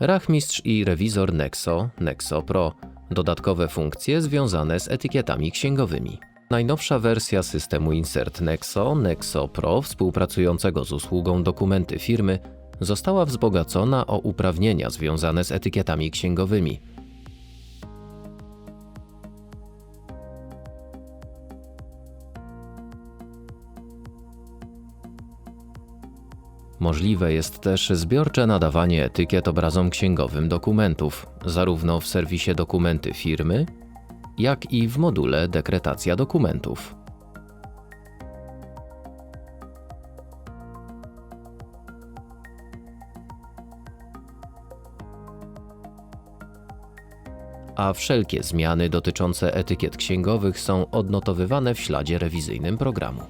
Rachmistrz i rewizor Nexo, Nexo Pro. Dodatkowe funkcje związane z etykietami księgowymi. Najnowsza wersja systemu Insert Nexo, Nexo Pro, współpracującego z usługą dokumenty firmy, została wzbogacona o uprawnienia związane z etykietami księgowymi. Możliwe jest też zbiorcze nadawanie etykiet obrazom księgowym dokumentów, zarówno w serwisie dokumenty firmy, jak i w module dekretacja dokumentów. A wszelkie zmiany dotyczące etykiet księgowych są odnotowywane w śladzie rewizyjnym programu.